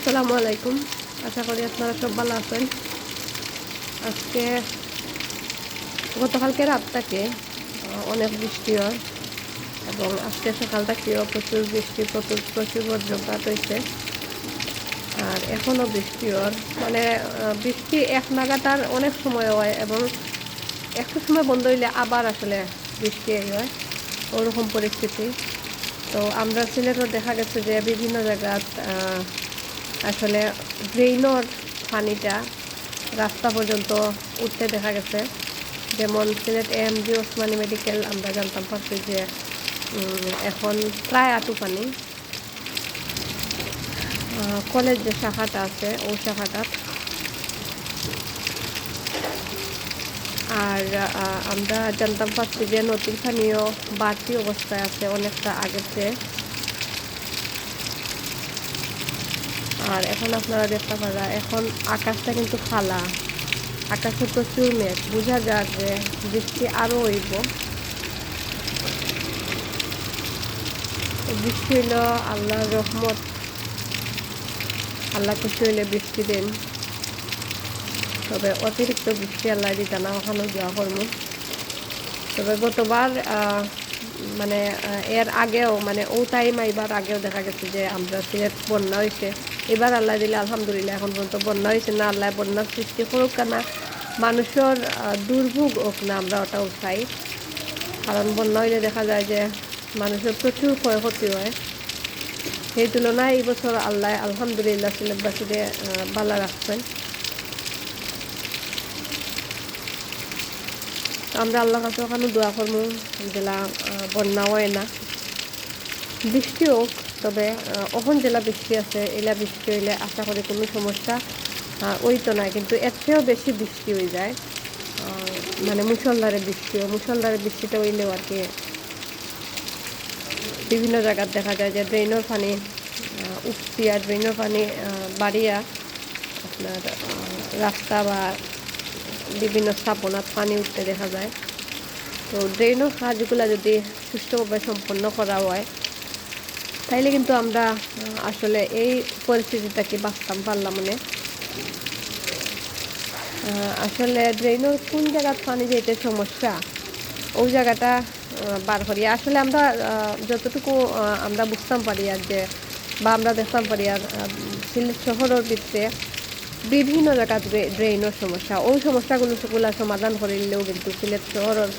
আসসালামু আলাইকুম। আশা করি আপনারা সব ভালো আছেন। আজকে গতকালকে রাতটাকে অনেক বৃষ্টি হয় এবং আজকে সকালটাকেও প্রচুর বৃষ্টি প্রচুর প্রচুর বজ্রপাত হয়েছে। আর এখনও বৃষ্টি হয়। মানে বৃষ্টি এক নাগাতার অনেক সময় হয় এবং একটু সময় বন্ধ হইলে আবার আসলে বৃষ্টি হয়। ওরকম পরিস্থিতি। তো আমরা সিলেটও দেখা গেছে যে বিভিন্ন জায়গাত আহ, আসলে ড্রেইনর পানিটা রাস্তা পর্যন্ত উঠতে দেখা গেছে। যেমন Sylhet M G Osmani medical, আমরা জানতাম পারছি যে এখন প্রায় আটু পানি। কলেজ যে শাখাটা আছে, ওই শাখাটা। আর আমরা জানতাম পারছি যে নদীর পানিও বাড়তি অবস্থায় আছে অনেকটা আগের চেয়ে। আর এখন আপনারা দেখতে পারা এখন আকাশটা কিন্তু খালা। আকাশে প্রচুর মেঘ। বোঝা যাক যে বৃষ্টি আরও হইব। বৃষ্টি হইল আল্লাহর রহমত। আল্লাহ খুশি হইলে বৃষ্টি দেন। তবে অতিরিক্ত বৃষ্টি আল্লাহ দিতে না ওখানেও যাওয়া করব। তবে গতবার মানে এর আগেও মানে ও টাইম আইবার আগেও দেখা গেছে যে আমরা সিলেট বন্যা হয়েছে এবার আল্লাহ দিলে আলহামদুলিল্লাহ এখন পর্যন্ত বন্যা হয়েছে না, আল্লাহ বন্যার সৃষ্টি করুক না, মানুষের দুর্ভোগ হোক না আমরা ওটাও চাই কারণ বন্যা হইলে দেখা যায় যে মানুষের প্রচুর ক্ষয়ক্ষতি হয়। সেই তুলনায় এই বছর আল্লাহ আলহামদুলিল্লাহ সিলেটবাসীদের বালা রাখছেন। আমরা আল্লাহ কাছে ওখানে দোয়া করব, জেলা বন্যা হয় না। বৃষ্টি হোক, তবে অখন জেলা বৃষ্টি আছে, এলা বৃষ্টি হইলে আশা করি কোনো সমস্যা হইতো না কিন্তু এর চেয়েও বেশি বৃষ্টি হয়ে যায়। মানে মুসলধারে বৃষ্টি মুসলধারে বৃষ্টিটা হইলেও আর কি, বিভিন্ন জায়গার দেখা যায় যে ড্রেনের পানি আর ড্রেনের পানি বাড়িয়া আপনার রাস্তা বা বিভিন্ন স্থাপনাত পানি উঠতে দেখা যায়। তো ড্রেনের কাজগুলো যদি সুষ্ঠুভাবে সম্পন্ন করা হয়, তাইলে কিন্তু আমরা আসলে এই পরিস্থিতিটাকে বাঁচতাম পারলাম মানে? আসলে ড্রেনের কোন জায়গার পানি যেতে সমস্যা? ওই জায়গাটা বার করি। আসলে আমরা যতটুকু আমরা বুঝতাম পারি আর যে, বা আমরা দেখতাম পারি আর সিলেট শহরের ভিতরে বিভিন্ন জায়গাত ড্রেইনের সমস্যা। ওই সমস্যাগুলো সেগুলো সমাধান করিলেও কিন্তু সিলেট শহরের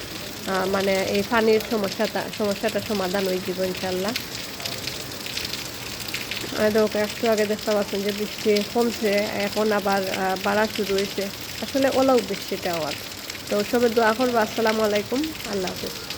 মানে এই পানির সমস্যাটা সমস্যাটা সমাধান হয়ে যাব ইনশাল্লাহ দেখো একটু আগে দেখতে পাচ্ছেন যে বৃষ্টি কমছে, এখন আবার বাড়া শুরু হয়েছে আসলে ওলাও বৃষ্টিটা হওয়ার তো সবে দোয়া করব। আসসালামু আলাইকুম। আল্লাহ হাফিজ।